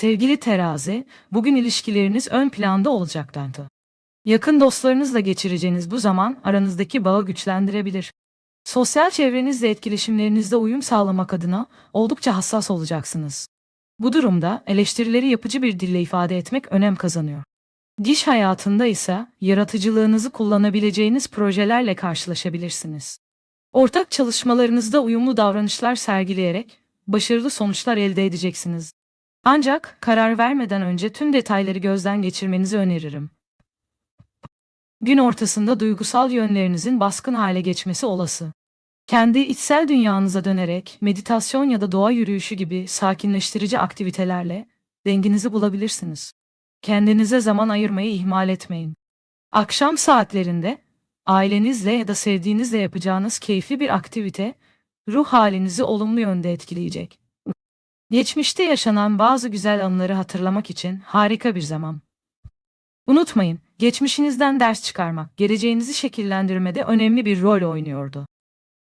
Sevgili terazi, bugün ilişkileriniz ön planda olacaktı. Yakın dostlarınızla geçireceğiniz bu zaman aranızdaki bağı güçlendirebilir. Sosyal çevrenizle etkileşimlerinizde uyum sağlamak adına oldukça hassas olacaksınız. Bu durumda eleştirileri yapıcı bir dille ifade etmek önem kazanıyor. Diş hayatında ise yaratıcılığınızı kullanabileceğiniz projelerle karşılaşabilirsiniz. Ortak çalışmalarınızda uyumlu davranışlar sergileyerek başarılı sonuçlar elde edeceksiniz. Ancak karar vermeden önce tüm detayları gözden geçirmenizi öneririm. Gün ortasında duygusal yönlerinizin baskın hale geçmesi olası. Kendi içsel dünyanıza dönerek meditasyon ya da doğa yürüyüşü gibi sakinleştirici aktivitelerle denginizi bulabilirsiniz. Kendinize zaman ayırmayı ihmal etmeyin. Akşam saatlerinde ailenizle ya da sevdiğinizle yapacağınız keyifli bir aktivite ruh halinizi olumlu yönde etkileyecek. Geçmişte yaşanan bazı güzel anıları hatırlamak için harika bir zaman. Unutmayın, geçmişinizden ders çıkarmak geleceğinizi şekillendirmede önemli bir rol oynuyordu.